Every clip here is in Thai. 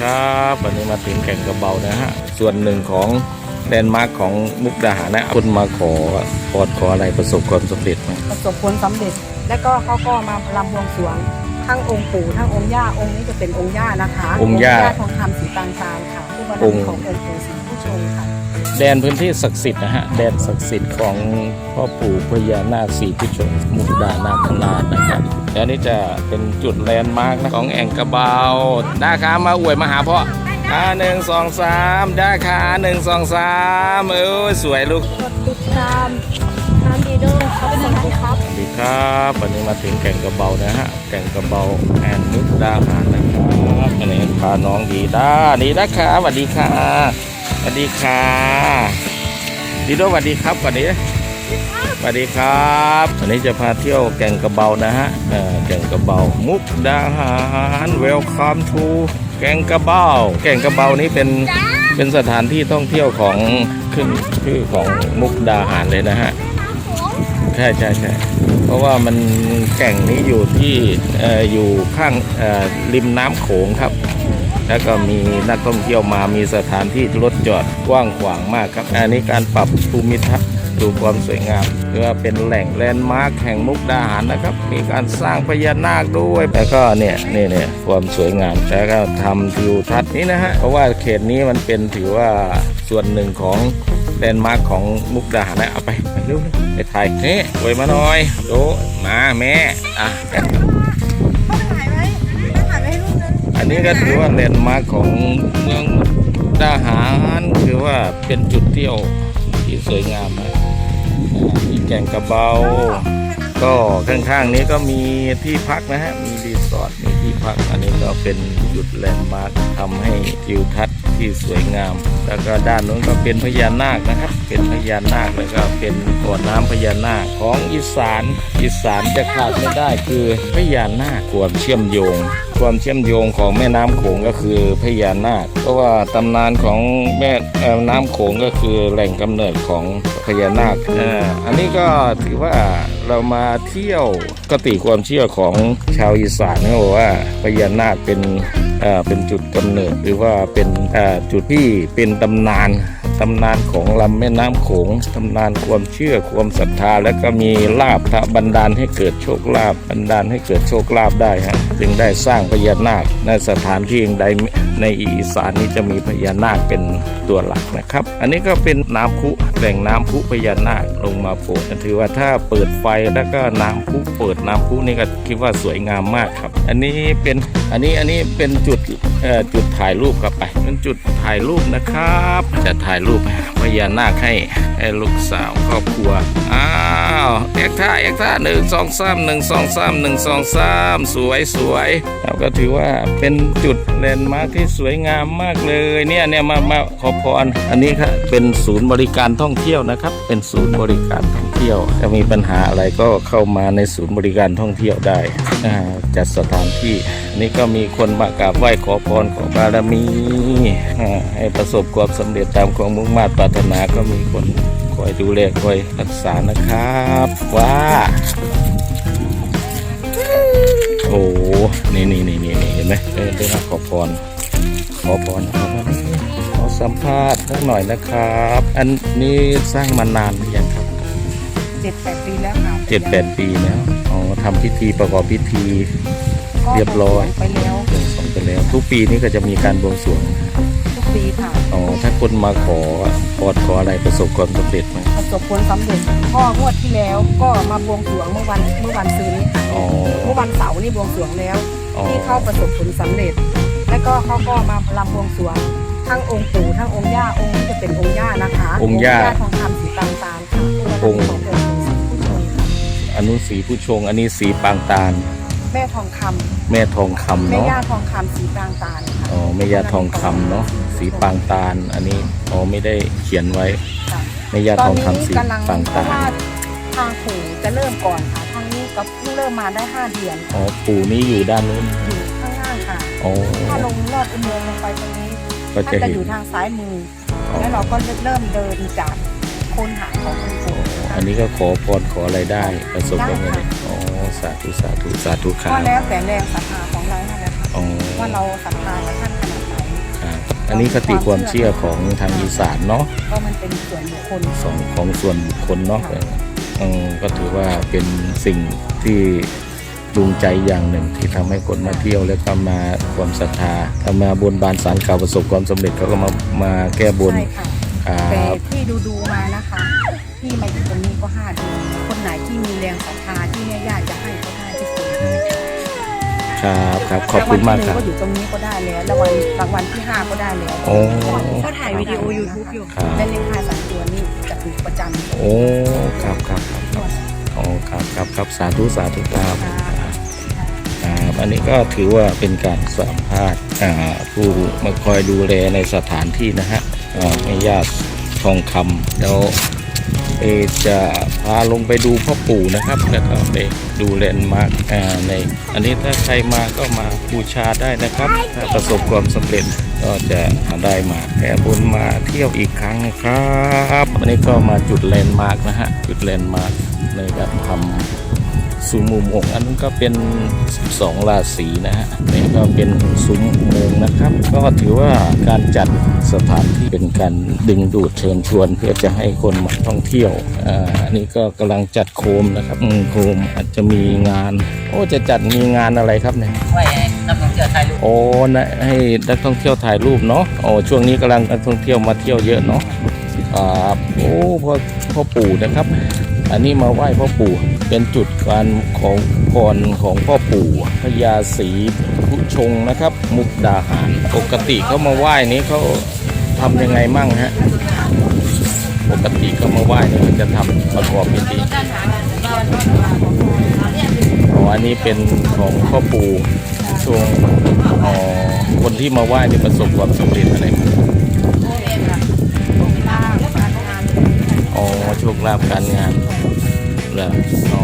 ครับวันนี้มาถึงแก่งกระเบานะฮะ ส่วนหนึ่งของแลนด์มาร์คของมุกดาหารนะคุณมาขอพรขออะไรประสบความสำเร็จไหมประสบผลสำเร็จ และก็เขาก็มาลำบวงสรวงทั้งองค์ปู่ทั้งองค์ย่าองค์นี้จะเป็นองค์ย่านะคะ องค์ย่าทองคำสีตางตาลค่ะผู้บารองค์มีขององค์ปู่ศรีผู้ชงค่ะ แดนพื้นที่ศักดิ์สิทธิ์นะฮะแดนศักดิ์สิทธิ์ของพ่อปู่พญานาคสีพิชงมุกดานาคราชนะครับแล้วนี่จะเป็นจุดแลนด์มาร์กนะของแอ่งกระเบาได้าคามาอวยมาหาพ่ออ่าหนึ่งสองสามได้าคาหนึ่งสองสามเออสวยลูกกดติดตามน้ำดีด้วยเขาเป็นยังไงครับสวัสดีครับวันนี้มาถึงแก่งกระเบานะฮะแก่งกระเบาแอนมุกดาหารนะครับอันนี้พาน้องดีด้าดีด้าค่ะสวัสดีค่ะส วัสดีค่ะดีโดสวัสดีครับก่อนนี้สวัสดีครับวันนี้จะพาเที่ยวแก่งกระเบานะฮะแก่งกระเบา มุกดาหารเวลคัมทูแก่งกระเบา แก่งกระเบานี้เป็นเป็นสถานที่ท่องเที่ยวของขึ้นชื่อของมุกดาหารเลยนะฮะใช่ใช่ใช่เพราะว่ามันแก่งนี้อยู่ที่อออยู่ข้างริมน้ำโขงครับ แล้วก็มีนักท่องเที่ยวมามีสถานที่รถจอดกว้างขวางมากครับอันนี้การปรับภูมิทัศน์ดูความสวยงามเพื่อเป็นแหล่งแลนด์มาร์คแห่งมุกดาหารนะครับ มีการสร้างพญานาคด้วย แล้วก็เนี่ยนี่เนี่ยความสวยงามแล้วก็ทำทิวทัศน์นี้นะฮะเพราะว่าเขตนี้มันเป็นถือว่าส่วนหนึ่งของแลนด์มาร์คของมุกดาหารนะเอาไปไปเร็วๆไปถ่ายนี่โวยมาหน่อยดูมาแม่อะ นึงอันนี้ก็ถือว่าแลนด์มาร์คของเมืองดาหารถือว่าเป็นจุดเที่ยวที่สวยงามนะมีแก่งกระเบา ก็ข้างๆนี้ก็มีที่พักนะฮะ มีรีสอร์ท มีที่พัก อันนี้ก็เป็นจุดแลนด์มาร์คทำให้ทิวทัศน์ที่สวยงาม แล้วก็ด้านนู้นก็เป็นพญานาคนะครับ เป็นพญานาคแล้วก็เป็นบ่อน้ำพญานาคของอีสาน อีสานจะขาดไม่ได้คือพญานาคความเชื่อมโยง ความเชื่อมโยงของแม่น้ำโขงก็คือพญานาค เพราะว่าตำนานของแม่น้ำโขงก็คือแหล่งกำเนิดของพญานาคอันนี้ก็ถือว่าเรามาเที่ยวกติความเชื่อของชาวอีสานเขาบอกว่าพญานาคเป็นเป็นจุดกำเนิดหรือว่าเป็นจุดที่เป็นตำนาน ตำนานของลำแม่น้ำโขงตำนานความเชื่อความศรัทธา แล้วก็มีลาบพระบันดาลให้เกิดโชคลาภบันดาลให้เกิดโชคลาภได้ฮะจึงได้สร้างพญานาคในสถานที่ใดในอีสานนี้จะมีพญานาคเป็นตัวหลักนะครับ อันนี้ก็เป็นน้ำพุแหล่งน้ำพุพญานาคลงมาโผล่ถือว่าถ้าเปิดไฟแล้วก็น้ำพุเปิดน้ำพุนี่ก็คิดว่าสวยงามมากครับ อันนี้เป็นอันนี้อันนี้เป็นจุดจุดถ่ายรูปครับไปเป็นจุดถ่ายรูปนะครับจะถ่ายรูปพญานาคให้ให้ลูกสาวครอบครัว อ้าวเอ็กท่าเอ็กท่าหนึ่งสองสามหนึ่งสองสามหนึ่งสองสามสวยสวยแล้วก็ถือว่าเป็นจุดแลนด์มาร์คที่สวยงามมากเลยเนี่ยเนี่ยมามาขอพร อันนี้ครับเป็นศูนย์บริการท่องเที่ยวนะครับ เป็นศูนย์บริการท่อง เที่ยว ถ้ามีปัญหาอะไรก็เข้ามาในศูนย์บริการท่องเที่ยวได้จัดสถานที่ นี่ก็มีคนมากราบไหว้ขอพรขอบารมีให้ประสบความสำเร็จตามความมุ่งมา่ปรารถนาก็มีคนคอยดูแลคอยรักษานะครับว้าโอ้โหนี่นี่นี่นี่เห็นไหมเออได้มาขอพรขอพรขอพรขอสัมภาษณ์สักหน่อยนะครับ อันนี้สร้างมานาน เจ็ดแปดปีแล้วค่ะเจ็ดแปดปีแล้วอ๋อทำพิธีประกอบพิธีก็เรียบร้อยไปแล้วบวงสรวงไปแล้ว ทุกปีนี้ก็จะมีการบวงสรวงทุกปีค่ะอ๋อถ้าคนมาขอพรขออะไรประสบความสำเร็จไหมประสบผลสำเร็จพ่องวดที่แล้วก็มาบวงสรวงเมื่อวันเมื่อวันซืนนี้ค่ะอ๋อเมื่อวันเสาร์นี่บวงสรวงแล้วอ๋อที่เข้าประสบผลสำเร็จ แล้วก็เขาก็มาลำบวงสรวงทั้งองค์ปู่ทั้งองค์ย่าองค์นี้จะเป็นองค์ย่านะคะ องค์ย่าทองคำสีตางตาลค่ะผู้บารมีขององค์ นนู้นสีผู้ชง อันนี้สีปางตาล แม่ทองคำแม่ทองคำแม่เนาะ ย่าทองคำสีตางตาลค่ะอ๋อแม่ย่าทองคำเนาะ สีปางตาล อันนี้ อ๋อไม่ได้เขียนไว้ค่ะแม่ย่าตอทนองนี้คำสีกำลังปางเพตาราะว่าลทางปู่จะเริ่มก่อนค่ะทางนี้ก็เพิ่งเริ่มมาได้ห้าเดือนอ๋อปู่นี่อยู่ด้านนู้น อยู่ข้างล่างค่ะ อ๋อ ถ้าลงลอดอุโมงค์ลงไปตรงนี้ก็ท่าจะนจะเห็อนยู่ทางซ้ายมืออ แล้วเราก็เริ่มเดินจากโคนหางขององค์ปู่อันนี้ก็ขอพรขออะไรได้ประสบความสำเร็จได้ค่ะอ๋อสาธุสาธุสาธุครัก็บแล้วแต่แรงศรัทธาของเรานั่นแหละค่ะอ๋อว่าเราศรัทธากับท่านขนาดไหนอันนี้คติความเชื่อของทางอีสานเนาะก็มันเป็นส่วนบุคคลสองของส่วนบุคคลเนาะค่ะเออก็ถือว่าเป็นสิ่งที่จูงใจอย่างหนึ่งที่ทำให้คนมาเที่ยวแล้วก็มาความศรัทธาถ้ามาบนบานสารเก่าวประสบความสำเร็จเขาก็มามาแก้บนใช่ค่ะครั แต่บที่ดูดูๆมานะคะที่มาอยู่ตรงนี้ก็ห้าเดือนคนไหนที่มีแรงศรัทธาที่แม่ย่าจะให้ก็ได้ที่สุดครับครับขอบคุณมากครับงวัลที่หนึ่งก็อยู่ตรงนี้ก็ได้แล้วรางวัลรางวัลที่ห้าก็ได้แล้วโอ้ก็ถ่ายวิดีโอ YouTube อยู่ครับและเลขท้ายสามตัวนี้จะถูกประจำโอ้ครับครับครับครับโอ้ครับครับครับสาธุสาธุครับครับอันนี้ก็ถือว่าเป็นการสัมภาษณ์อ่าผู้มาคอยดูแลในสถานที่นะฮะ อ่าแม่ญาติทองคำแล้วเอจะพาลงไปดูพ่อปู่นะครับ แล้วก็ไปดูแลนด์มาร์กใน อันนี้ถ้าใครมาก็มาบูชาได้นะครับ ถ้าประสบความสำเร็จก็จะได้มาแก้บนมาเที่ยวอีกครั้งนะครับอันนี้ก็มาจุดแลนด์มาร์กนะฮะ จุดแลนด์มาร์กในการทำ ซุ้มอุโมงค์อันนั้นก็เป็น 12 ราศีนะฮะนี่ก็เป็นซุ้มอุโมงค์นะครับ ก็ถือว่าการจัดสถานที่เป็นการดึงดูดเชิญชวน เพื่อจะให้คนมาท่องเที่ยวอ่าอันนี้ก็กำลังจัดโคมนะครับอืมโคมอาจจะมีงาน โอ้จะจัดมีงานอะไรครับเนี่ยไว้ให้นักท่องเที่ยวถ่ายรูปโอ้นะให้นักท่องเที่ยวถ่ายรูปเนาะโอ้ช่วงนี้กำลังนักท่องเที่ยวมาเที่ยวเยอะเนาะครับโอ้พ่อพ่อปู่นะครับ อันนี้มาไหว้พ่อปู่ เป็นจุดการของพรของพ่อปู่พญาศรีผู้ชงนะครับ มุกดาหาร ปกติเขามาไหว้นี้เขาทำยังไงมั่งฮะ ปกติเขามาไหว้นี่มันจะทำประกอบพิธีอ๋ออันนี้เป็นของพ่อปู่ช่วงอ๋อคนที่มาไหว้เนี่ยประสบความสำเร็จอะไรมั้ง อ๋อโชคลาภการงานเหรออ๋อ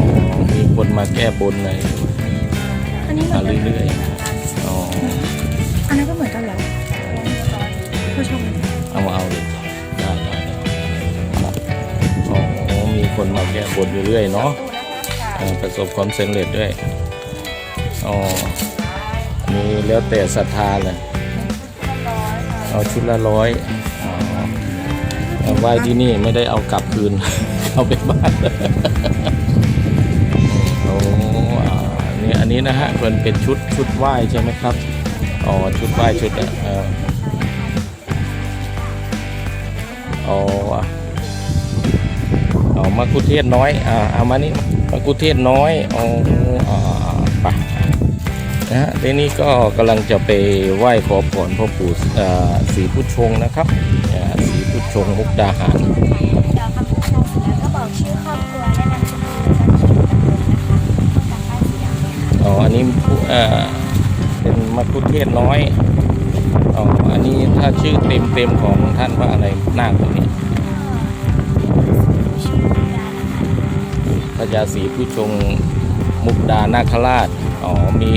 มีคนมาแก้บนเลยอันนี้มาเรื่อยๆอ๋ออันนั้นก็เหมือนกันเหรอผู้ชมเอามาเอาเลยได้ได้ได้อ๋อมีคนมาแก้บนอยู่เรื่อยเนาะเออประสบความสำเร็จด้วยอ๋อมีแล้วแต่ศรัทธาเลยเอาชุดละร้อย อ๋อเอาไหว้ที่นี่ไม่ได้เอากลับคืน เอาไปบ้านโอ้อ่านี่อันนี้นะฮะมันเป็นชุดชุดไหว้ใช่ไหมครับอ๋อชุดไหว้ชุดเอ่ออ๋ออะเอามาคุเทศน้อย อ่า เอามานี่มาคุเทศน้อยเอ๋ออ่าไปนะฮะทีนี้ก็กำลังจะไปไหว้ขอพรพ่อปู่อ่าศรีพุทธชงนะครับ ชงมุกดาหารเดี๋ยวคำพูดชมเสร็จแล้วก็บอกชื่อครอบครัวและนามสกุลประจำชื่อตำบลนะคะต้องการป้ายสีดำเลยค่ะอ๋ออันนี้ผู้เอ่อเป็นมัคคุเทศน้อยอ๋ออันนี้ถ้าชื่อเต็มเต็มๆของท่านว่าอะไรนาคตัวนี้พระยาศรีผู้ชงมุกดานาคราชอ๋อมี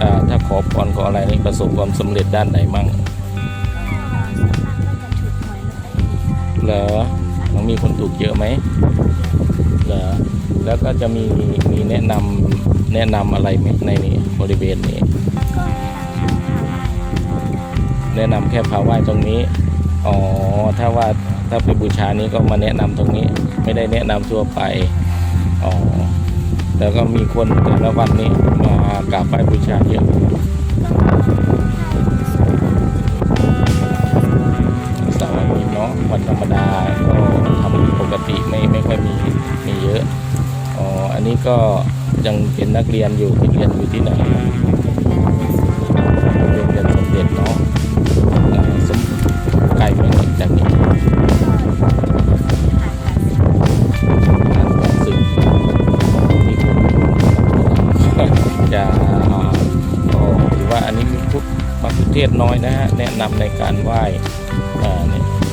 อถ้าขอพรขออะไรนี่ประสบความสำเร็จด้านไหนมั่ง เหรอมันมีคนถูกเยอะไหมเหรอแล้วก็จะมีมีแนะนำแนะนำอะไรไหมในนี้บริเวณนี้ แนะนำแค่พาไหว้ตรงนี้อ๋อถ้าว่าถ้าไปบูชานี้ก็มาแนะนำตรงนี้ ไม่ได้แนะนำทั่วไปอ๋อแล้วก็มีคนแต่ละวันนี้มากราบไหว้บูชาเยอะ ก็ยังเป็นนักเรียนอยู่ที่เรียนอยู่ที่ไหนโรงเรียนสมเด็จเนาะอ่าสมไกลไปหน่อยจากนี้อ่านหนังสือมีคนจะอ่าก็ถือว่าอันนี้มีพุทธมัคุเทศน้อยนะฮะแนะนำในการไหว้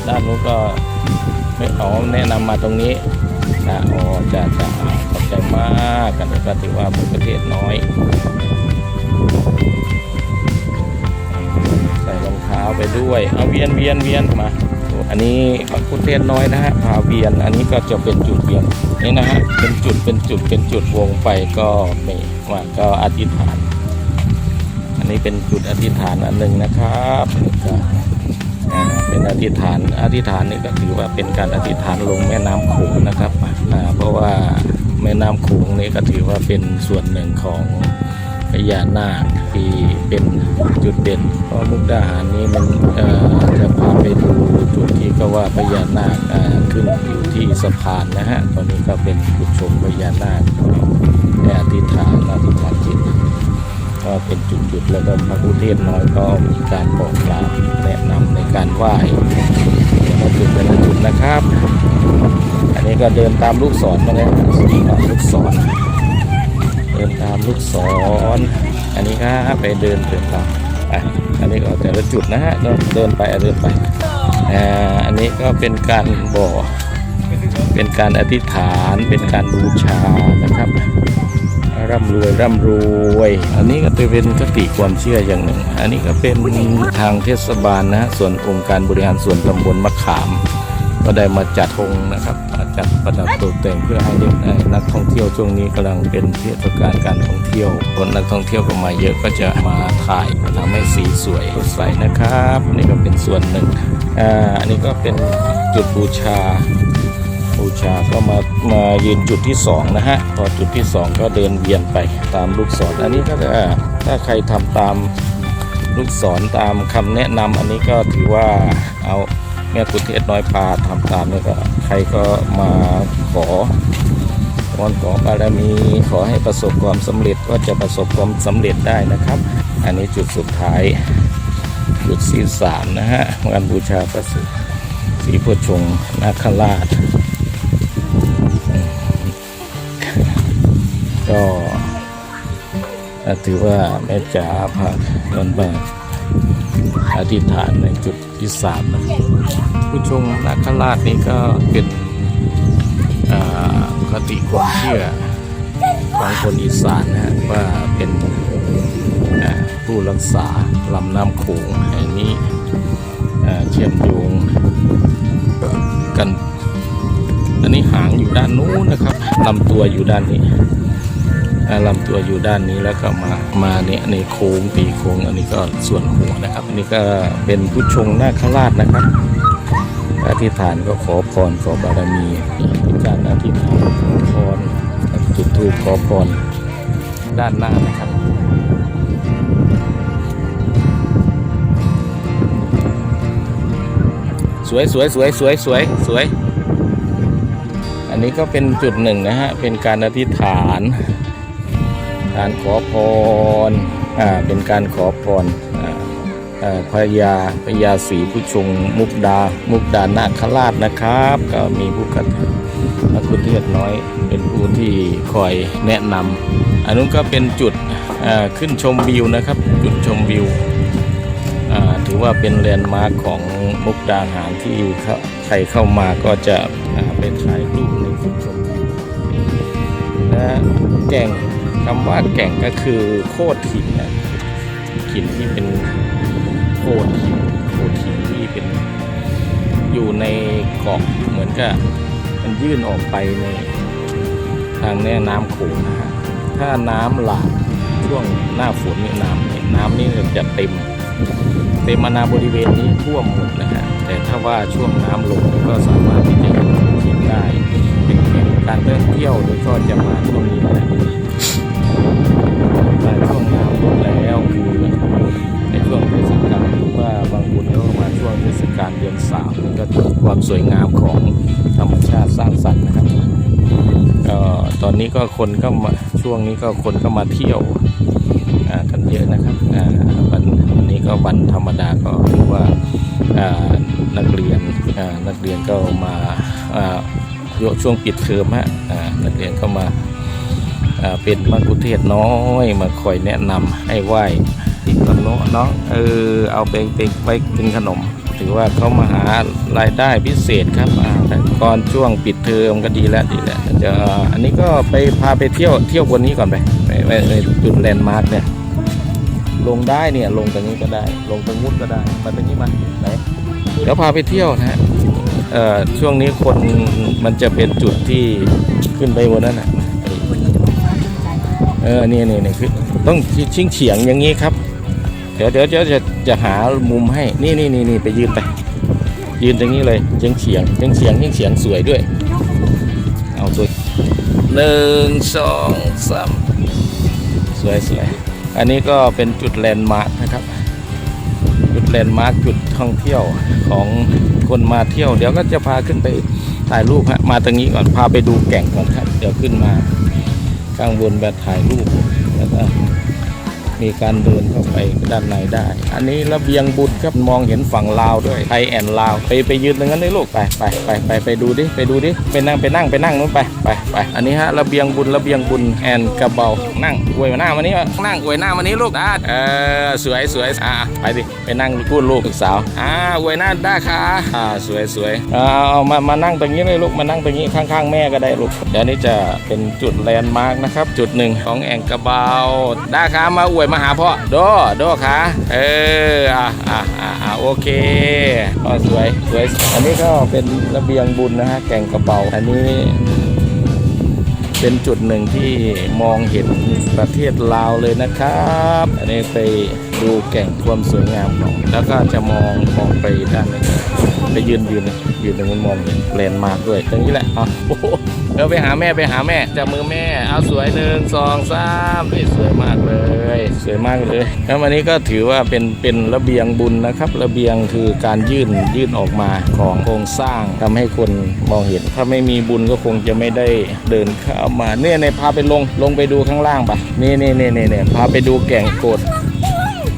ด้านนู้นก็ไม่อ๋อแนะนำมาตรงนี้นะอ๋อจะจะ มากกันก็ถือว่าเป็นประเทศน้อยใส่รองเท้าไปด้วยเอาเวียนเวียนเวียนมา อันนี้มักคุเทศน้อยนะฮะพาเวียน อันนี้ก็จะเป็นจุดเวียนนี่นะฮะเป็นจุดเป็นจุดเป็นจุดวงไปก็ไม่ว่าก็อธิษฐาน อันนี้เป็นจุดอธิษฐานอันหนึ่งนะครับนี่ก็ธิษฐานอธิษฐานนี่ก็ถือว่าเป็นการอธิษฐานลงแม่น้ำโขงนะครับเพราะว่า แม่น้ำโขงนี่ก็ถือว่าเป็นส่วนหนึ่งของพญานาคที่เป็นจุดเด่น เพราะมุกดาหารนี้มันจะพาไปดูจุดที่ก็ว่าพญานาคขึ้นอยู่ที่สะพานนะฮะตอนนี้ก็เป็นจุดชมพญานาคก็ได้อธิษฐานอธิษฐานจิตก็เป็นจุดๆแล้วก็พระพุทธเทศน้อยก็มีการบอกกล่าวแนะนำในการไหว้มาจุดแต่ละจุดนะครับ อันนี้ก็เดินตามลูกศรมาเลยลูกศร เดินตามลูกศร อันนี้ครับไปเดินเดินตามอะอันนี้ก็แต่ละจุดนะฮะก็เดินไปเดินไปอ่าอันนี้ก็เป็นการบอกเป็นการอธิษฐานเป็นการบูชานะครับร่ำรวยร่ำรวย อันนี้ก็จะเป็นคติความเชื่ออย่างหนึ่ง อันนี้ก็เป็นทางเทศบาลนะฮะส่วนองค์การบริหารส่วนตำบลมะขาม ก็ได้มาจัดธงนะครับมาจัดประดับตกแต่งเพื่อให้นักท่องเที่ยวช่วงนี้กำลังเป็นเทศกาลการท่องเที่ยว คนนักท่องเที่ยวก็มาเยอะก็จะมาถ่ายทำให้สีสวยสดใสนะครับนี่ก็เป็นส่วนหนึ่งอ่าอันนี้ก็เป็นจุดบูชาบูชาก็มามายืนจุดที่สองนะฮะพอจุดที่สองก็เดินเวียนไปตามลูกศรอันนี้ก็จะถ้าใครทำตามลูกศรตามคำแนะนำอันนี้ก็ถือว่าเอา แม่กุเทศน้อยพาทำตามนี่ก็ใครก็มาขอวอนขอบารมีขอให้ประสบความสำเร็จก็จะประสบความสำเร็จได้นะครับ อันนี้จุดสุดท้าย จุดที่สามนะฮะงานบูชาพระศรีพุทธชงนาคราชก็ถือว่าแม่จ๋าพาเดินแบบ อธิษฐานในจุดที่สามนะผู้ชงนาคราชนี่ก็เป็นคติความเชื่อของคนอีสานนะฮะว่าเป็นผู้รักษาลำน้ำโขงแห่งนี้อ่เชื่อมโยงกัน อันนี้หางอยู่ด้านนู้นนะครับลำตัวอยู่ด้านนี้ ลำตัวอยู่ด้านนี้แล้วก็มามาเนี่ยในโค้งปีโค้งอันนี้ก็ส่วนหัวนะครับ อันนี้ก็เป็นผู้ชงนาคราชนะครับอธิษฐานก็ขอพรขอบารมีเป็นการอธิษฐานขอพรจุดธูปขอพรด้านหน้านะครับสวยสวยสวยสวยสวยสวย อันนี้ก็เป็นจุดหนึ่งนะฮะ เป็นการอธิษฐาน การขอพรอ่าเป็นการขอพรอ่าเอ่อพญาพญาศรีผู้ชงมุกดา มุกดานาคราชนะครับ ก็มีผู้กัดพระคุณเทศน้อย เป็นผู้ที่คอยแนะนำอันนู้นก็เป็นจุดขึ้นชมวิวนะครับ จุดชมวิวถือว่าเป็นแลนด์มาร์คของมุกดาหารที่ใครเข้ามาก็จะไปถ่ายรูปในจุดชมวิวและแก่ง คำว่าแก่งก็คือโคดหินนะหินที่เป็นโคดหินโคดหินที่เป็นอยู่ในเกาะเหมือนกับมันยื่นออกไปในทางแม่น้ำโขงนะฮะถ้าน้ำหลากช่วงหน้าฝนนี่น้ำน้ำนี่จะเต็มเต็มอาณาบริเวณนี้ท่วมหมดนะฮะแต่ถ้าว่าช่วงน้ำลงก็สามารถที่จะชิมได้เป็นการเที่ยวหรือก็จะมาช่วงนี้แหละ มาช่วงน้ำลงแล้วคือในช่วงเทศกาลหรือว่าบางคนก็มาช่วงเทศกาลเดือนสามนี่ก็ถือความสวยงามของธรรมชาติสร้างสรรค์นะครับก็ตอนนี้ก็คนก็มาช่วงนี้ก็คนก็มาเที่ยวกันเยอะนะครับวันวันนี้ก็วันธรรมดาก็ถือว่านักเรียนนักเรียนก็มาอ่าโยช่วงปิดเทอมฮะนักเรียนก็มา เป็นมักคุเทศน้อยมาคอยแนะนำให้ไหว้ติดขนมเนาะเออเอาไปไปไปเป็นขนม ถือว่าเขามาหารายได้พิเศษครับแต่ก่อนช่วงปิดเทอมก็ดีแล้วดีแล้วจะอันนี้ก็ไปพาไปเที่ยวเที่ยวบนนี้ก่อนไปไปไปไปจุดแลนด์มาร์กเนี่ยลงได้เนี่ยลงตรงนี้ก็ได้ ลงตรงนู้นก็ได้มาตรงนี้มาไหนเดี๋ยวพาไปเที่ยวนะฮะช่วงนี้คนมันจะเป็นจุดที่ขึ้นไปบนนั้นนะ เออนี่นี่นี่คือต้องชิงเฉียงอย่างนี้ครับ เดี๋ยวเดี๋ยวเดี๋ยวจะจะหามุมให้ นี่นี่นี่นี่ไปยืนไป ยืนตรงนี้เลยเฉียงเฉียงเฉียงเฉียงเฉียงเฉียงสวยด้วย เอาสวยหนึ่งสองสามสวยสวยอันนี้ก็เป็นจุดแลนด์มาร์คนะครับ จุดแลนด์มาร์คจุดท่องเที่ยวของคนมาเที่ยว เดี๋ยวก็จะพาขึ้นไปถ่ายรูปฮะมาตรงนี้ก่อนพาไปดูแก่งก่อนครับ เดี๋ยวขึ้นมา ข้างบนแบบถ่ายรูปแล้วก็ มีการเดินเข้าไปด้านในได้ อันนี้ระเบียงบุตรครับมองเห็นฝั่งลาวด้วยไทยแอนลาว ไปไปยืนตรงนั้นเลยลูกไปไปไปไปไปดูดิไปดูดิไปนั่งไปนั่งไปนั่งนู้นไปไปไปอันนี้ฮะระเบียงบุญระเบียงบุญแอนกระเบานั่งอวยหน้ามานี้นั่งอวยหน้ามานี้ลูกอ่าเออสวยสวยอ่าไปดิไปนั่งพูดลูกลูกสาวอ่าอวยหน้าได้ค่ะอ่าสวยสวยอาเอามามานั่งตรงนี้เลยลูกมานั่งตรงนี้ข้างๆ แม่ก็ได้ลูกเดี๋ยวนี้จะเป็นจุดแลนด์มาร์กนะครับจุดหนึ่งของแอ่งกระเบาได้ค่ะมาอวยมาหาพ่อโดโดค่ะเอออะอะอะอ่าโอเคก็สวยสวย อันนี้ก็เป็นระเบียงบุญนะฮะแก่งกระเบาอันนี้เป็นจุดหนึ่งที่มองเห็นประเทศลาวเลยนะครับ อันนี้ไป ดูแก่งความสวยงามของแล้วก็จะมองมองไปด้านนี้ไปยืนยืนยืนตรงนั้นมองเห็นแลนมาร์กด้วยตรงนี้แหละเอาโอ้โหเดี๋ยวไปหาแม่ไปหาแม่จับมือแม่เอาสวยหนึ่งสองสามนี่สวยมากเลย สวยมากเลยแล้ววันนี้ก็ถือว่าเป็นเป็นระเบียงบุญนะครับ ระเบียงคือการยื่นยื่นออกมาของโครงสร้างทำให้คนมองเห็น ถ้าไม่มีบุญก็คงจะไม่ได้เดินเข้ามาเนี่ยเนี่ยพาไปลงลงไปดูข้างล่างปะนี่นี่นี่นี่นี่พาไปดูแก่งโกด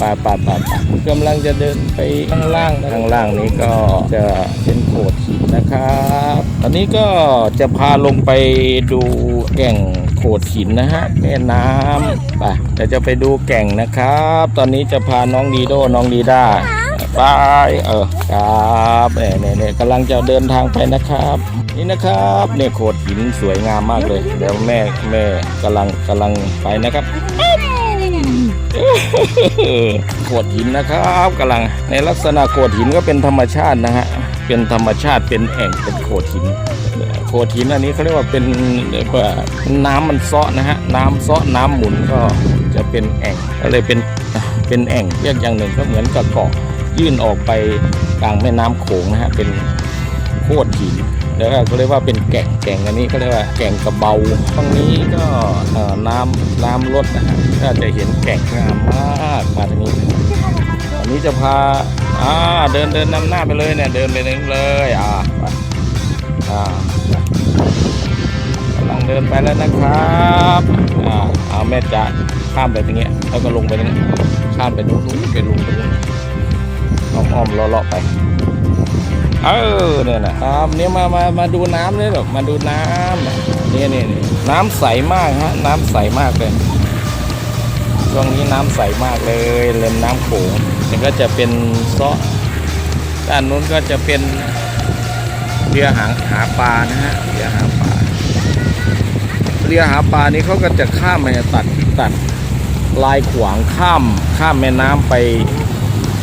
ปาปาปาปากำลังจะเดินไปข้างล่างข้างล่างนี้ก็จะเป็นโขดหินนะครับตอนนี้ก็จะพาลงไปดูแก่งโขดหินนะฮะแม่น้ำไปเดี๋ยวจะไปดูแก่งนะครับ ตอนนี้จะพาน้องดีโดน้องดีด้าไปเออครับเนี่ยเนี่ยเนี่ยกำลังจะเดินทางไปนะครับ นี่นะครับเนี่ยโขดหินสวยงามมากเลย เดี๋ยวแม่แม่กำลังกำลังไปนะครับ โขดหินนะครับกำลังในลักษณะโขดหินก็เป็นธรรมชาตินะฮะเป็นธรรมชาติเป็นแอ่งเป็นโขดหินโขดหินอันนี้เขาเรียกว่าเป็นเรียกว่าน้ำมันซาะนะฮะน้ำเซาะน้ำหมุนก็จะเป็นแอ่งก็เลยเป็นเป็นแอ่งเรียกอย่างหนึ่งก็เหมือนกับเกาะยื่นออกไปกลางแม่น้ำโขงนะฮะเป็นโขดหิน แล้วก็เรียกว่าเป็นแก่งแก่งอันนี้ก็เรียกว่าแก่งกระเบาตรงนี้ก็เอ่อน้ำน้ำลดนะฮะก็จะเห็นแก่งงามมากมาทางนี้อันนี้จะพาอ่าเดินเดินนำหน้าไปเลยเนี่ยเดินไปนึงเลยอ่าไปอ่ากำลังเดินไปแล้วนะครับอ่าเอาแม่จะข้ามไปตรงเนี้ยแล้วก็ลงไปตรงนี้ข้ามไปนู้นนู้นไปลงไปนู้นอ้อมๆเลาะๆไป เออเนี่ยนะครับเนี่ยมามามาดูน้ำเลยหรอกมาดูน้ำเนี่ยเนี่ยเนี่ยน้ำใสมากฮะน้ำใสมากเลยช่วงนี้น้ำใสมากเลยเลนน้ำโขงนี่ก็จะเป็นซาะด้านนู้นก็จะเป็นเรือหาหาปลานะฮะเรือหาปลาเรือหาปลานี่เขาก็จะข้ามไปตัดตัดลายขวางข้ามข้ามแม่น้ำไป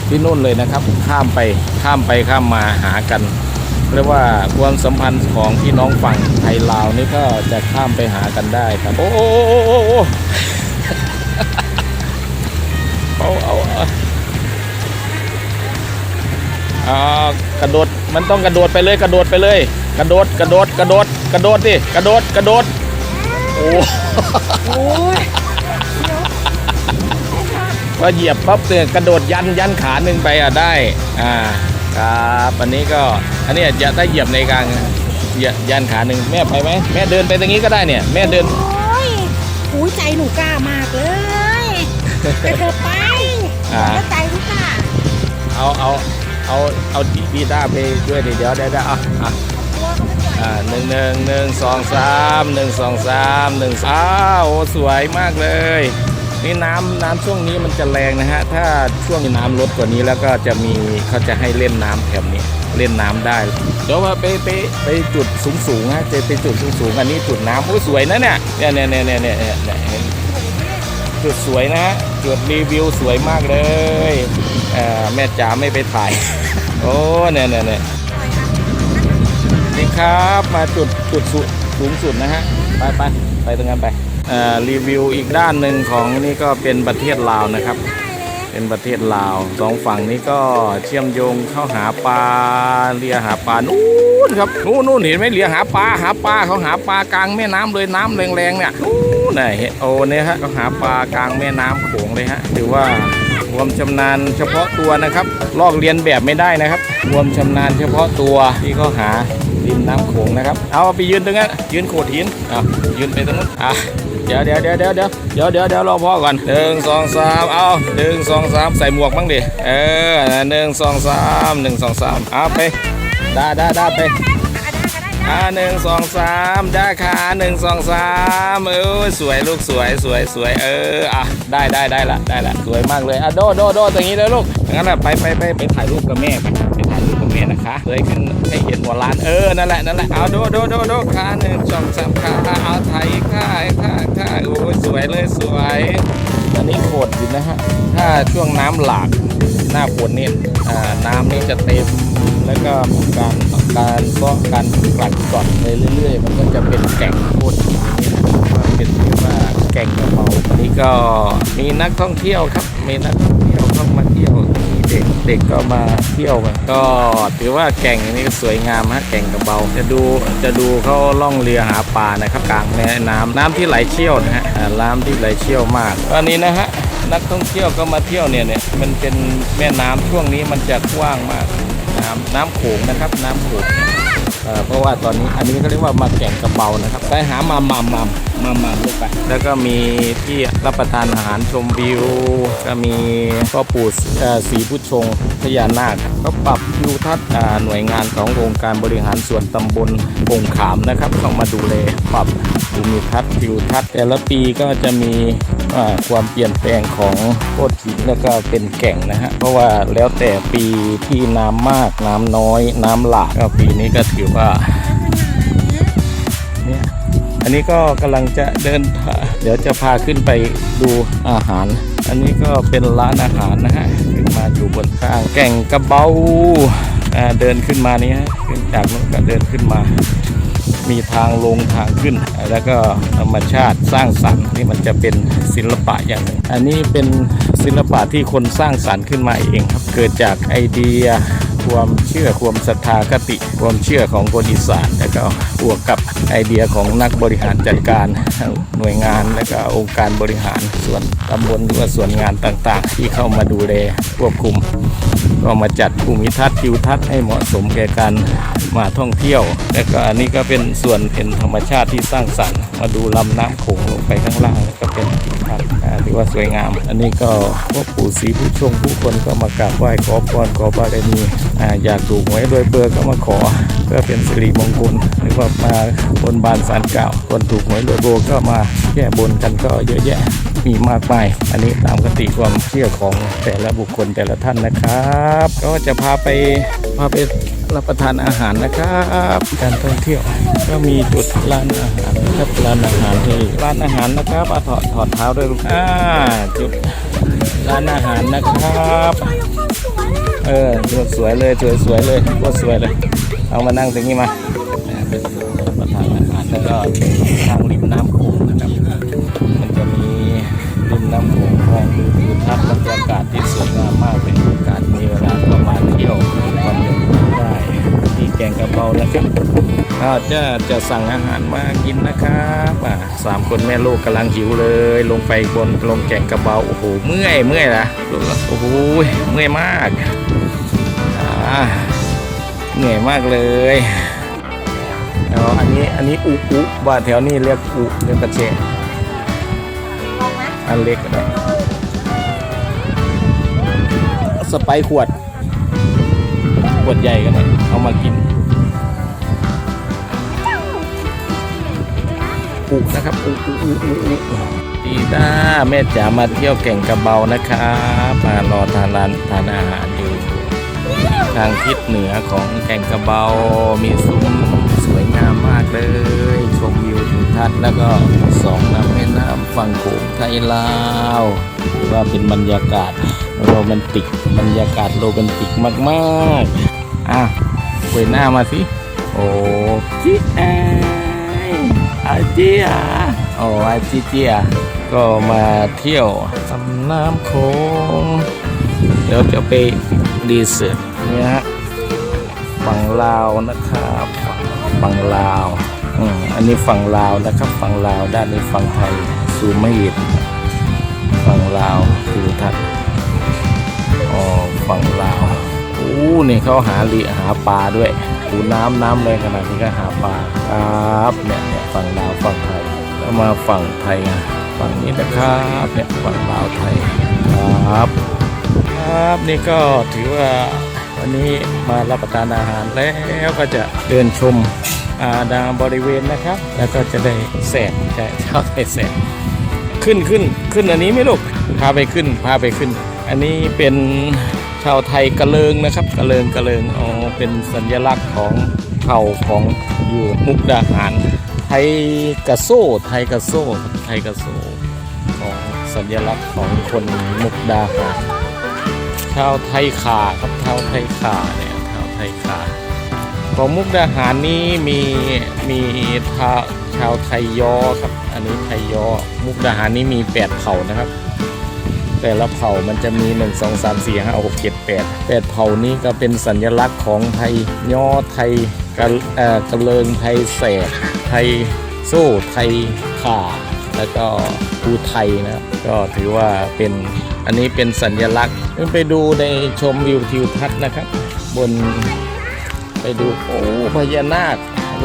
ที่นู่นเลยนะครับ ข้ามไปข้ามไปข้ามมาหากันเรียกว่าความสัมพันธ์ของพี่น้องฝั่งไทยลาวนี่ก็จะข้ามไปหากันได้ครับ โอ้โอ้โอ้โอ้โอ้เอาเอาเอาอ่ากระโดดมันต้องกระโดดไปเลยกระโดดไปเลย กระโดดกระโดดกระโดดกระโดดดิกระโดดกระโดดโอ้ โอ้ยพอเหยียบปั๊บเนี่ยกระโดดยันยันขาหนึ่งไปอะได้อ่าครับอันนี้ก็อันนี้อย่าถ้เหยียบในกลางเหยียบยันขาหนึ่งแม่ไปไหมแม่เดินไปตรงนี้ก็ได้เนี่ย แม่เดินโอ้ยหูใจหนูกล้ามากเลยแต่เธอไปอ่าใจหนูกล้าเอาเอาเอาเอาดีดีด้าไปด้วยเดี๋ยวได้ได้อะอะตัวเขาไม่ปล่อยอ่าหนึ่งหนึ่งหนึ่งสองสามหนึ่งสองสามหนึ่งอ้าวสวยมากเลย นี่น้ำน้ำช่วงนี้มันจะแรงนะฮะ ถ้าช่วงน้ำลดกว่านี้แล้วก็จะมีเขาจะให้เล่นน้ำแถบนี้เล่นน้ำได้ เดี๋ยวมาไปไปไปจุดสูงสูงๆฮะจะไปจุดสูงสูงอันนี้จุดน้ำโอ้สวยนะเนี่ยเนี่ยเนี่ยเนี่ยเนี่ยเนี่ยเห็นจุดสวยนะฮะจุดรีวิวสวยมากเลยเอ่อแม่จ๋าไม่ไปถ่าย โอ้เนี่ยเนี่ยเนี่ยนี่ครับมาจุดจุดสู สูงสุดนะฮะ ไปไปไปตรงนั้นไปรีวิวอีกด้านหนึ่งของนี่ก็เป็นประเทศลาวนะครับ เป็นประเทศลาวสองฝั่งนี้ก็เชื่อมโยงเข้าหาปลาเรียหาปลานู่นครับนู่นนู่นเห็นไหมเรียหาปลาหาปลาเขาหาปลากลางแม่น้ำเลยน้ำแรงๆเนี่ยนู่นน่ะเห็นโอ้เนี่ยฮะเขาหาปลากลางแม่น้ำโขงเลยฮะถือว่าความชำนาญเฉพาะตัวนะครับ ลอกเรียนแบบไม่ได้นะครับ ความชำนาญเฉพาะตัวที่เขาหา ริมน้ำโขงนะครับ เอาไปยืนตรงนั้นยืนโขดหินอะยืนไปตรงนั้นอะเดี๋ยวเดี๋ยวเดี๋ยวเดี๋ยวเดี๋ยวเดี๋ยวเดี๋ยวเดี๋ยวรอพ่อก่อนหนึ่งสองสามเอาหนึ่งสองสามใส่หมวกบ้างดิเออหนึ่งสองสามหนึ่งสองสามเอาไปได้ได้ได้ไป อ่าหนึ่งสองสามได้ค่ะหนึ่งสองสามเออสวยลูกสวยสวยสวยเอออะได้ได้ได้ละได้ละสวยมากเลยอะโดโดโดตรงนี้เลยลูกงั้นแหะไปไปไปไปถ่ายรูปกับแม่ไปไปถ่ายรูปกับแม่นะคะเลยขึ้นให้เห็นหัวร้านเออนั่นแหละนั่นแหละเอาโดโดโดโดค่ะหนึ่งสองสามค่ะเอาถ่ายค่ะค่ะค่ะโอ้สวยเลยสวยตอนนี้โขดอยู่นะฮะถ้าช่วงน้ำหลากหน้าฝนนี่อ่าน้ำนี่จะเต็มแล้วก็การ การก็การกลั่นกร่อนไปเรื่อย ๆ มันก็จะเป็นแก่งโคตรว่าเป็นเรียกว่าแก่งกระเมาอันนี้ก็มีนักท่องเที่ยวครับ มีนักท่องเที่ยวเข้ามาเที่ยวมีเด็กเด็กก็มาเที่ยวกันก็ถือว่าแก่งนี้ก็สวยงามฮะแก่งกระเบาจะดูจะดูเขาล่องเรือหาปลานะครับกลางแม่น้ำน้ำที่ไหลเชี่ยวนะฮะน้ำที่ไหลเชี่ยวมากตอนนี้นะฮะนักท่องเที่ยวก็มาเที่ยวเนี่ยเนี่ยมันเป็นแม่น้ำช่วงนี้มันจะกว้างมาก น้ำน้ำโขงนะครับ น้ำโขงเอ่เพราะว่าตอนนี้อันนี้เขาเรียกว่ามาแก่งกระเบานะครับไปหามามามามมามามลงไป แล้วก็มีที่รับประทานอาหารชมวิว ก็มีพ่อปู่เอ่อศรีพุชงพญานาคเขาปรับทิวทัศน์หน่วยงานขององค์การบริหารส่วนตำบลปงขามนะครับเข้ามาดูแลปรับภูมิทัศน์ทิวทัศน์แต่ละปีก็จะมี ความเปลี่ยนแปลงของโคดหินแล้วก็เป็นแก่งนะฮะเพราะว่าแล้วแต่ปีที่น้ำมากน้ำน้อย น้ำหลากก็ปีนี้ก็ถือว่าเนี่ยอันนี้ก็กำลังจะเดินทาเดี๋ยวจะพาขึ้นไปดูอาหาร อันนี้ก็เป็นร้านอาหารนะฮะขึ้นมาอยู่บนข้างแก่งกระเบาอ่าเดินขึ้นมานี้ฮะขึ้นจากนู้นก็เดินขึ้นมา มีทางลงทางขึ้น แล้วก็ธรรมชาติสร้างสรรค์ที่มันจะเป็นศิลปะอย่างหนึ่งอันนี้เป็นศิลปะที่คนสร้างสรรค์ขึ้นมาเองครับ เกิดจากไอเดียความเชื่อความศรัทธาคติ ความเชื่อของคนอีสานแล้วก็บวกกับไอเดียของนักบริหารจัดการหน่วยงานและก็องค์การบริหารส่วนตำบลหรือว่าส่วนงานต่างๆ ที่เข้ามาดูแลควบคุม ก็มาจัดภูมิทัศน์ทิวทัศน์ให้เหมาะสมแก่การ มาท่องเที่ยว และก็อันนี้ก็เป็นส่วนเป็นธรรมชาติที่สร้างสรรค์ มาดูลำน้ำโขงลงไปข้างล่างก็เป็นทิวทัศน์อ่าถือว่าสวยงาม อันนี้ก็พวกปู่ศรีผู้ชงผู้คนก็มากราบไหว้ขอพรขอบารมีอ่อยากถูกหวยรวยเบอร์ก็มาขอเพื่อเป็นสิริมงคลหรือว่ามาบนบานสารกล่าว คนถูกหวยรวยโบก็มาแก้บนกันก็เยอะแยะมีมากมาย อันนี้ตามคติความเชื่อของแต่ละบุคคลแต่ละท่านนะครับ ก็จะพาไปพาไป รับประทานอาหารนะครับ การท่องเที่ยวก็มีจุดร้านอาหารนะครับร้านอาหารที่ร้านอาหารนะครับเอาถอดถอดเท้าด้วยลูกอ่าจุดร้านอาหารนะครับเออสวยเลยสวยสวยเลยโคตรสวยเลย เอามานั่งตรงนี้มาเป็นรับประทานอาหารแล้วก็ทางริมน้ำโขงนะครับมันจะมีริมน้ำโขงมองดูทิวทัศน์บรรยากาศที่สวยงามมากเป็นโอกาสมีเวลาก็มาเที่ยว แกงกระเบานะครับก็จะจะสั่งอาหารมากินนะครับอ่าสามคนแม่ลูกกำลังหิวเลย ลงไปบนลงแกงกระเบาโอ้โหเมื่อยเมื่อยนะดูล้วโอ้โหเมื่อยมากอ่าเหนื่อยมากเลยเอาอันนี้อันนี้อุอุว่าแถวนี้เรียกอุเรียกกระเชษอันเล็กก็ได้สไปขวด ขวดใหญ่ก็ได้ เอามากินอุนะครับอุอุอุอุอุดีด้าแม่จ๋ามาเที่ยวแก่งกระเบานะครับมารอทานร้านทานอาหารอยู่ทางทิศเหนือของแก่งกระเบา มีซุ้มสวยงามมากเลย ชมวิวทิวทัศน์แล้วก็สองน้ำแม่น้ำฝั่งโขงไทยลาวถือว่าเป็นบรรยากาศโรแมนติก บรรยากาศโรแมนติกมาก ๆ อะ เวยหน้ามาสิ โอ้จิไออาเจียโอ้อาจิเจียก็มาเที่ยวลำน้ำโขงเดี๋ยวจะไปดีเสิร์ตเนี่ยฮะฝั่งลาวนะครับฝั่งลาวอืมอันนี้ฝั่งลาวนะครับ ฝั่งลาวด้านนี้ฝั่งไทยซูมไม่เห็นฝั่งลาวทิวทัศน์อ๋อฝั่งลาวอู้ นี่เขาหาลีหาปลาด้วยดูน้ำน้ำแรงขนาดนี้ก็หาปลาครับเนี่ยเนี่ยฝั่งลาวฝั่งไทยแล้วมาฝั่งไทยอะฝั่งนี้นะครับเนี่ยฝั่งลาวไทยครับ ครับนี่ก็ถือว่าวันนี้มารับประทานอาหารแล้วก็จะเดินชมอาดามบริเวณนะครับ แล้วก็จะได้แสกใช่ชอบไปแสกขึ้นขึ้นขึ้นอันนี้ไหม่ลูกพาไปขึ้นพาไปขึ้น อันนี้เป็น ชาวไทยกระเลิงนะครับ กระเลิงกระเลิงอ๋อเป็นสัญลักษณ์ของเผ่าของอยู่มุกดาหาร ไทยกระโซ่ไทยกระโซ่ไทยกระโซ่ของสัญลักษณ์ของคนมุกดาหารชาวไทยขาครับชาวไทยขาเนี่ยชาวไทยขาของมุกดาหารนี้มีมีชาวชาวไทยยอครับ อันนี้ไทยยอ มุกดาหารนี้มีแปดเผ่านะครับ แต่ละเผ่ามันจะมี 1 2 3 4 5 6 7 8 8 เผ่านี้ก็เป็นสัญลักษณ์ของไทยย่อไทยกระเอ่อกะเลิงไทยแสกไทยโซ่ไทยข่าแล้วก็ภูไทยนะครับก็ถือว่าเป็นอันนี้เป็นสัญลักษณ์ไปดูในชมวิวทิวทัศน์นะครับ บนไปดูโอ้พญานาค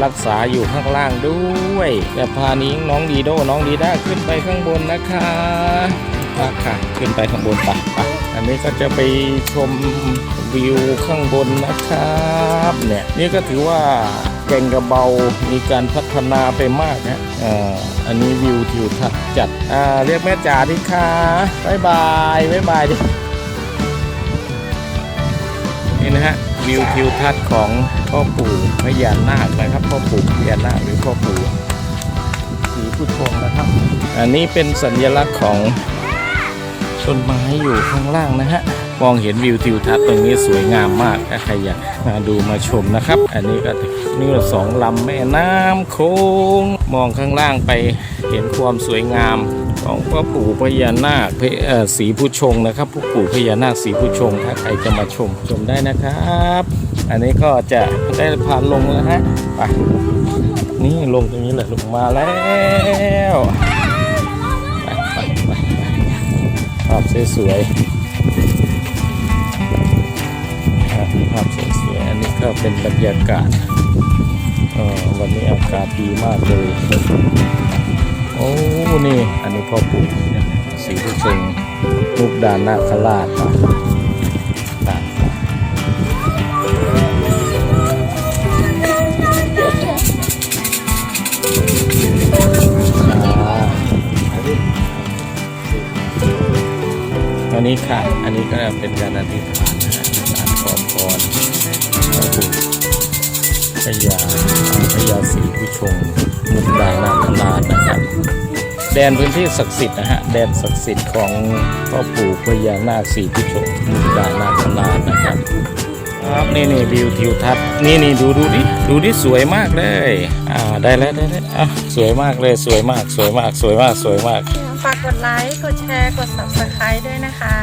รักษาอยู่ข้างล่างด้วย แต่พานิ้งน้องดีโดน้องดีด้าขึ้นไปข้างบนนะคะ ค่ะค่ะ ขึ้นไปข้างบนไปไปอันนี้ก็จะไปชมวิวข้างบนนะครับเนี่ยนี่ก็ถือว่าแก่งกระเบา มีการพัฒนาไปมากนะอ่าอันนี้วิวทิวทัศน์จัดอ่าเรียกแม่จ๋าดิค่ะบายบายบายบายดินี่นะฮะวิวทิวทัศน์ของพ่อปู่พญานาคนะครับพ่อปู่พญานาคหรือพ่อปู่สีผู้ชงนะครับ อันนี้เป็นสัญลักษณ์ของ ต้นไม้อยู่ข้างล่างนะฮะ มองเห็นวิวทิวทัศน์ตรงนี้สวยงามมากถ้าใครอยากมาดูมาชมนะครับ อันนี้ก็นี่ก็สองลำแม่น้ำโค้ง มองข้างล่างไปเห็นความสวยงามของพ่อปู่พญานาคสีผู้ชงนะครับพ่อปู่พญานาคสีผู้ชง ถ้าใครจะมาชมชมได้นะครับ อันนี้ก็จะได้พานลงแล้วฮะไปนี่ลงตรงนี้แหละลงมาแล้ว ภาพสวยๆภาพสวยๆอันนี้ก็เป็นบรรยากาศออวันนี้อากาศดีมากเลย โอ้ นี่ อันนี้พ่อปู่เนี่ยสีผู้ชงรูปดานนาคราชนะ อันนี้ค่ะ อันนี้ก็เป็นการอธิษฐานนะฮะการขอพรพ่อปู่พญาพญาศรีผู้ชงมุกดานาคราชนะครับ แดนพื้นที่ศักดิ์สิทธิ์นะฮะ แดนศักดิ์สิทธิ์ของพ่อปู่พญานาคสีพิชงมุกดานาคราชนะครับครับนี่นี่วิวทิวทัศน์นี่นี่ดูดูดิดูดิสวยมากเลยอ่าได้แล้วได้แล้วอะสวยมากเลยสวยมากสวยมากสวยมากสวยมาก ฝากกดไลค์กดแชร์กด subscribe ด้วยนะคะ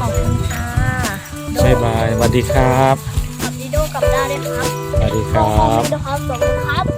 ขอบคุณค่ะบายบายสวัสดีครับกับดีโดกับดาเลยครับสวัสดีคขอรัขอบบคุณนะครับขอบคุณครับ